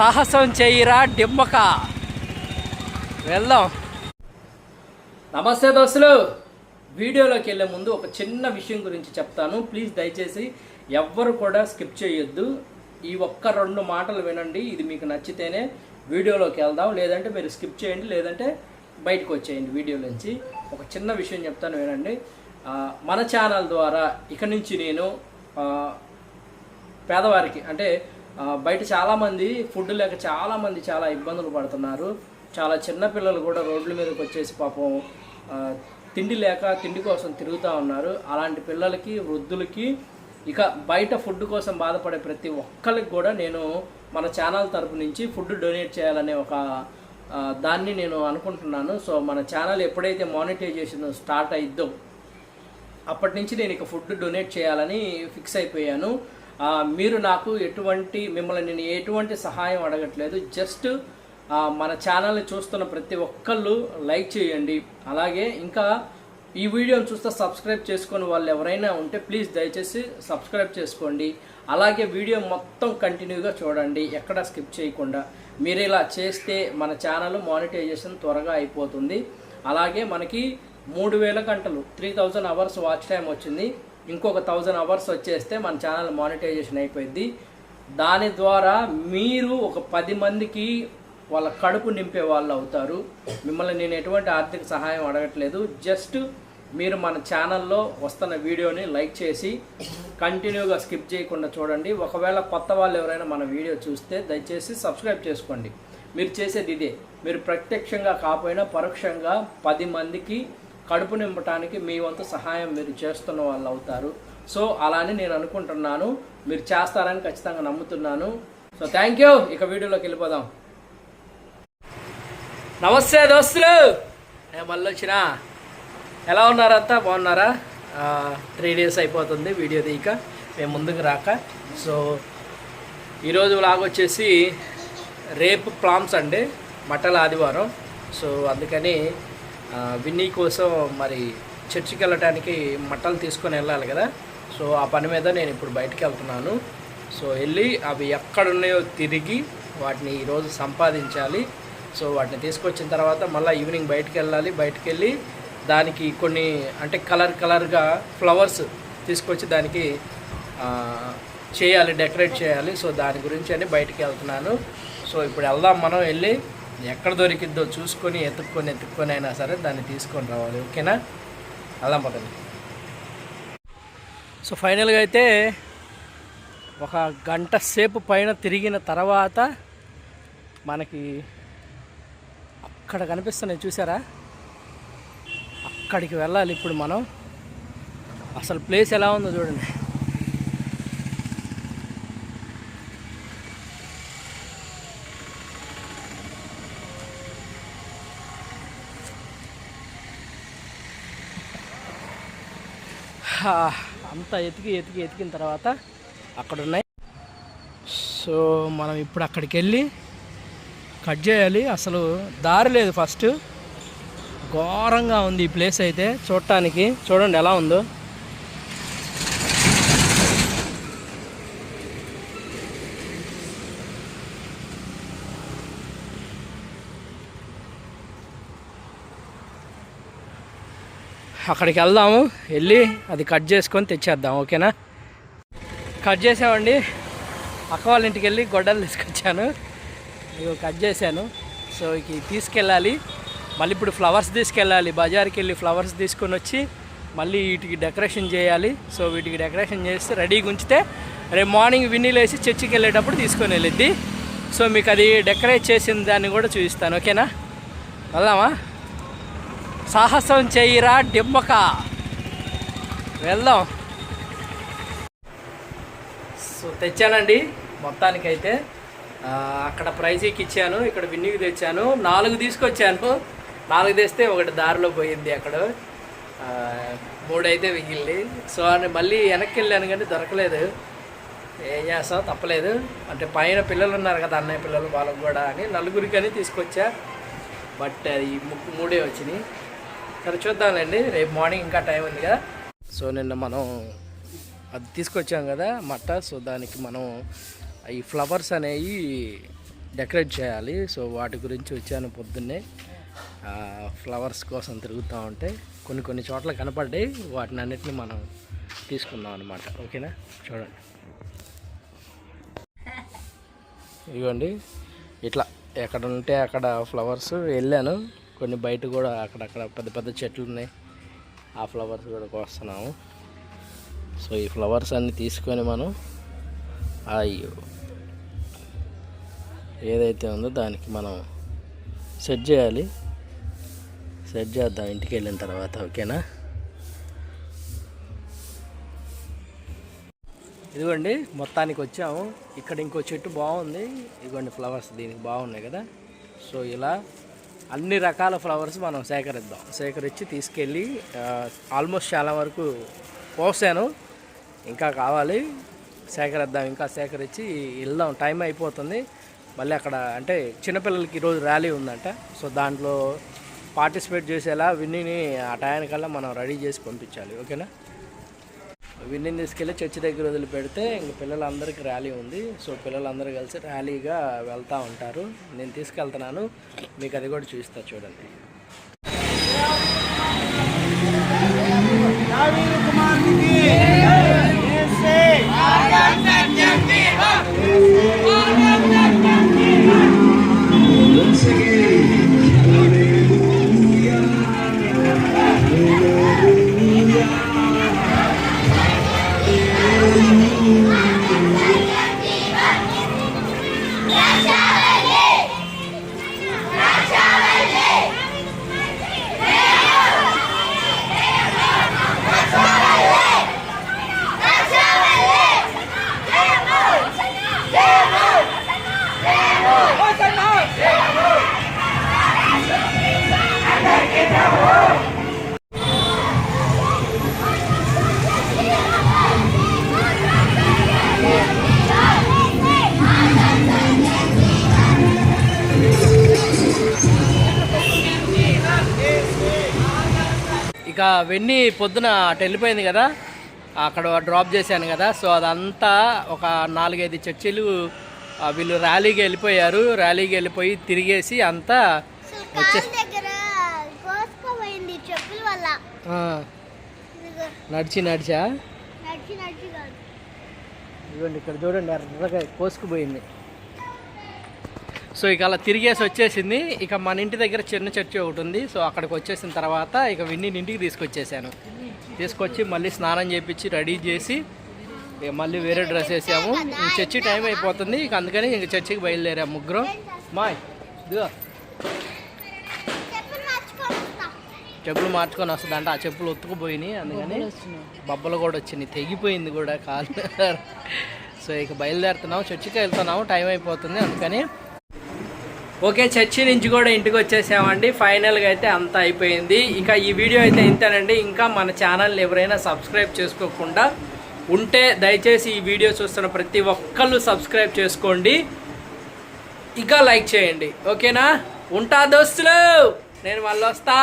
సాహసం చేయిరా డిమ్మక? వెళ్దాం. నమస్తే దోస్తులు. వీడియోలోకి వెళ్ళే ముందు ఒక చిన్న విషయం గురించి చెప్తాను. ప్లీజ్ దయచేసి ఎవ్వరు కూడా స్కిప్ చేయొద్దు. ఈ ఒక్క రెండు మాటలు వినండి. ఇది మీకు నచ్చితేనే వీడియోలోకి వెళ్దాం. లేదంటే మీరు స్కిప్ చేయండి. లేదంటే బయటకు వచ్చేయండి వీడియో నుంచి. ఒక చిన్న విషయం చెప్తాను వినండి. మన ఛానల్ ద్వారా ఇక నుంచి నేను పేదవారికి అంటే బయట చాలామంది ఫుడ్ లేక చాలామంది చాలా ఇబ్బందులు పడుతున్నారు. చాలా చిన్న పిల్లలు కూడా రోడ్ల మీదకి వచ్చేసి పాపం తిండి లేక తిండి కోసం తిరుగుతూ ఉన్నారు. అలాంటి పిల్లలకి వృద్ధులకి ఇక బయట ఫుడ్ కోసం బాధపడే ప్రతి ఒక్కరికి కూడా నేను మన ఛానల్ తరపు నుంచి ఫుడ్ డొనేట్ చేయాలనే ఒక దాన్ని నేను అనుకుంటున్నాను. సో మన ఛానల్ ఎప్పుడైతే మానిటైజేషన్ స్టార్ట్ అయిద్దో అప్పటి నుంచి నేను ఇక ఫుడ్ డొనేట్ చేయాలని ఫిక్స్ అయిపోయాను. మీరు నాకు ఎటువంటి మిమ్మల్ని నేను ఎటువంటి సహాయం అడగట్లేదు. జస్ట్ మన ఛానల్ని చూస్తున్న ప్రతి ఒక్కళ్ళు లైక్ చేయండి. అలాగే ఇంకా ఈ వీడియోని చూస్తే సబ్స్క్రైబ్ చేసుకుని వాళ్ళు ఎవరైనా ఉంటే ప్లీజ్ దయచేసి సబ్స్క్రైబ్ చేసుకోండి. అలాగే వీడియో మొత్తం కంటిన్యూగా చూడండి. ఎక్కడ స్కిప్ చేయకుండా. మీరు ఇలా చేస్తే మన ఛానల్ మానిటైజేషన్ త్వరగా అయిపోతుంది. అలాగే మనకి మూడు వేల గంటలు three thousand hours watch time వచ్చింది. ఇంకొక థౌజండ్ అవర్స్ వచ్చేస్తే మన ఛానల్ మానిటైజేషన్ అయిపోయింది. దాని ద్వారా మీరు ఒక పది మందికి వాళ్ళ కడుపు నింపే వాళ్ళు అవుతారు. మిమ్మల్ని నేను ఎటువంటి ఆర్థిక సహాయం అడగట్లేదు. జస్ట్ మీరు మన ఛానల్లో వస్తున్న వీడియోని లైక్ చేసి కంటిన్యూగా స్కిప్ చేయకుండా చూడండి. ఒకవేళ కొత్త వాళ్ళు ఎవరైనా మన వీడియో చూస్తే దయచేసి సబ్స్క్రైబ్ చేసుకోండి. మీరు చేసేది ఇదే. మీరు ప్రత్యక్షంగా కాకపోయినా పరోక్షంగా పది మందికి కడుపు నింపటానికి మీ వంతు సహాయం మీరు చేస్తున్న వాళ్ళు అవుతారు. సో అలానే నేను అనుకుంటున్నాను. మీరు చేస్తారని ఖచ్చితంగా నమ్ముతున్నాను. సో థ్యాంక్ యూ ఇక వీడియోలోకి వెళ్ళిపోదాం. నమస్తే దోస్తులు. నేను మళ్ళీ వచ్చిన? ఎలా ఉన్నారంతా బాగున్నారా? త్రీ డేస్ అయిపోతుంది వీడియో తీయక. మేము ముందుకు రాక. సో ఈరోజు లాగ్ వచ్చేసి రేపు ప్లామ్స్ అండి. మటల ఆదివారం. సో అందుకని విన్నీ కోసం మరి చర్చికి వెళ్ళటానికి మట్టలు తీసుకొని వెళ్ళాలి కదా. సో ఆ పని మీద నేను ఇప్పుడు బయటికి వెళ్తున్నాను. సో వెళ్ళి అవి ఎక్కడున్నాయో తిరిగి వాటిని ఈరోజు సంపాదించాలి. సో వాటిని తీసుకొచ్చిన తర్వాత మళ్ళీ ఈవినింగ్ బయటికి వెళ్ళాలి. బయటికి వెళ్ళి దానికి కొన్ని అంటే కలర్ కలర్గా ఫ్లవర్స్ తీసుకొచ్చి దానికి చేయాలి డెకరేట్ చేయాలి. సో దాని గురించి అని బయటికి వెళ్తున్నాను. సో ఇప్పుడు వెళ్దాం మనం వెళ్ళి ఎక్కడ దొరికిద్దో చూసుకొని ఎత్తుక్కొని ఎత్తుక్కొని అయినా సరే దాన్ని తీసుకొని రావాలి ఓకేనా? అల్లం పదండి. సో ఫైనల్గా అయితే ఒక గంట సేపు పైన తిరిగిన తర్వాత మనకి అక్కడ కనిపిస్తున్నాయి చూసారా? అక్కడికి వెళ్ళాలి ఇప్పుడు మనం. అసలు ప్లేస్ ఎలా ఉందో చూడండి. అంతా ఎతికి ఎతికి ఎతికిన తర్వాత అక్కడ ఉన్నాయి సో మనం ఇప్పుడు అక్కడికి వెళ్ళి కట్ చేయాలి. అసలు దారి లేదు ఫస్ట్. ఘోరంగా ఉంది ఈ ప్లేస్ అయితే చూడటానికి. చూడండి ఎలా ఉందో. అక్కడికి వెళ్దాము వెళ్ళి అది కట్ చేసుకొని తెచ్చేద్దాం ఓకేనా? కట్ చేసామండి. అక్క వాళ్ళ ఇంటికి వెళ్ళి గొడ్డలు తీసుకొచ్చాను. ఇవి కట్ చేశాను. సో ఇక తీసుకెళ్ళాలి. మళ్ళీ ఇప్పుడు ఫ్లవర్స్ తీసుకెళ్ళాలి. బజార్కి వెళ్ళి ఫ్లవర్స్ తీసుకొని వచ్చి మళ్ళీ వీటికి డెకరేషన్ చేయాలి. సో వీటికి డెకరేషన్ చేస్తే రెడీగా ఉంచితే రేపు మార్నింగ్ విన్నీలేసి చర్చికి వెళ్ళేటప్పుడు తీసుకొని వెళ్ళిద్ది. సో మీకు అది డెకరేట్ చేసిన దాన్ని కూడా చూపిస్తాను ఓకేనా? వెళ్దామా? సాహసం చేయిరా డిమ్మక వెళ్దాం. సో తెచ్చానండి. మొత్తానికైతే అక్కడ ప్రైజీకి ఇచ్చాను. ఇక్కడ విన్నికి తెచ్చాను. నాలుగు తీసుకొచ్చాను. నాలుగు తెస్తే ఒకటి దారిలో పోయింది అక్కడ. మూడైతే మిగిలింది. సో అని మళ్ళీ వెనక్కి వెళ్ళాను కానీ దొరకలేదు. ఏం చేస్తాం తప్పలేదు. అంటే పైన పిల్లలు ఉన్నారు కదా అన్నయ్య పిల్లలు వాళ్ళకు కూడా అని నలుగురికి అని తీసుకొచ్చా. బట్ అది ముక్కు మూడే వచ్చినాయి. సరే చూద్దాంలేండి. రేపు మార్నింగ్ ఇంకా టైం ఉంది కదా. సో నిన్న మనం అది తీసుకొచ్చాం కదా మట్ట. సో దానికి మనం ఈ ఫ్లవర్స్ అనేవి డెకరేట్ చేయాలి. సో వాటి గురించి వచ్చాను పొద్దున్నే. ఫ్లవర్స్ కోసం తిరుగుతూ ఉంటే కొన్ని కొన్ని చోట్ల కనపడ్డాయి. వాటిని అన్నిటిని మనం తీసుకుందాం అనమాట ఓకేనా? చూడండి. ఇదిగోండి. ఇట్లా ఎక్కడ ఉంటే అక్కడ ఫ్లవర్స్ వెళ్ళాను. కొన్ని బయట కూడా అక్కడక్కడ పెద్ద పెద్ద చెట్లు ఉన్నాయి. ఆ ఫ్లవర్స్ కూడా కోస్తున్నాము. సో ఈ ఫ్లవర్స్ అన్నీ తీసుకొని మనం అయ్యో ఏదైతే ఉందో దానికి మనం సెట్ చేయాలి. సెట్ చేద్దాం ఇంటికి వెళ్ళిన తర్వాత ఓకేనా? ఇదిగోండి మొత్తానికి వచ్చాము. ఇక్కడ ఇంకో చెట్టు బాగుంది. ఇదిగోండి ఫ్లవర్స్ దీనికి బాగున్నాయి కదా. సో ఇలా అన్ని రకాల ఫ్లవర్స్ మనం సేకరిద్దాం. సేకరించి తీసుకెళ్ళి ఆల్మోస్ట్ చాలా వరకు పోసాను. ఇంకా కావాలి. సేకరిద్దాం. ఇంకా సేకరించి వెళ్దాం. టైం అయిపోతుంది. మళ్ళీ అక్కడ అంటే చిన్నపిల్లలకి ఈరోజు ర్యాలీ ఉందంట. సో దాంట్లో పార్టిసిపేట్ చేసేలా విన్నీని ఆ టయానికల్లా మనం రెడీ చేసి పంపించాలి. ఓకేనా? విన్నీని తీసుకెళ్ళి చర్చి దగ్గర వదిలిపెడితే ఇంక పిల్లలందరికీ ర్యాలీ ఉంది. సో పిల్లలందరూ కలిసి ర్యాలీగా వెళ్తూ ఉంటారు. నేను తీసుకెళ్తున్నాను. మీకు అది కూడా చూస్తా చూడండి. ఇక వెన్నీ పొద్దున అటు వెళ్ళిపోయింది కదా అక్కడ డ్రాప్ చేశాను కదా సో అదంతా ఒక నాలుగైదు చర్చిలు వీళ్ళు ర్యాలీకి వెళ్ళిపోయారు ర్యాలీకి వెళ్ళిపోయి తిరిగేసి అంతా వచ్చే దగ్గర కోసుకోపోయింది చెప్పుల వల్ల ఆ, ఇదిగో నడిచి నడిచా? ఇదిగోండి ఇక్కడ చూడండి ఎర్రగా కోసుకుపోయింది. సో ఇక అలా తిరిగేసి వచ్చేసింది. ఇక మన ఇంటి దగ్గర చిన్న చర్చి ఒకటి ఉంది. సో అక్కడికి వచ్చేసిన తర్వాత ఇక విన్ని ఇంటికి తీసుకొచ్చేసాను. తీసుకొచ్చి మళ్ళీ స్నానం చేపించి రెడీ చేసి ఇక మళ్ళీ వేరే డ్రెస్ వేసాము. ఇంక చర్చి టైం అయిపోతుంది. ఇక అందుకని ఇంక చర్చికి బయలుదేరాము ముగ్గురం. మాయ్ ఇదిగో. చెప్పులు మార్చుకొని వస్తుందంట. ఆ చెప్పులు ఒత్తుకుపోయినాయి అందుకని బొబ్బలు కూడా వచ్చినాయి. తెగిపోయింది కూడా కాలు. సో ఇక బయలుదేరుతున్నాం చర్చికి వెళ్తున్నాము. టైం అయిపోతుంది అందుకని. ఓకే చర్చి నుంచి కూడా ఇంటికి వచ్చేసామండి. ఫైనల్గా అయితే అంతా అయిపోయింది. ఇక ఈ వీడియో అయితే ఇంతేనండి. ఇంకా మన ఛానల్ని ఎవరైనా సబ్స్క్రైబ్ చేసుకోకుండా ఉంటే దయచేసి ఈ వీడియో చూస్తున్న ప్రతి ఒక్కళ్ళు సబ్స్క్రైబ్ చేసుకోండి. ఇక లైక్ చేయండి. ఓకేనా? ఉంటా దోస్తులు! నేను మళ్ళీ వస్తా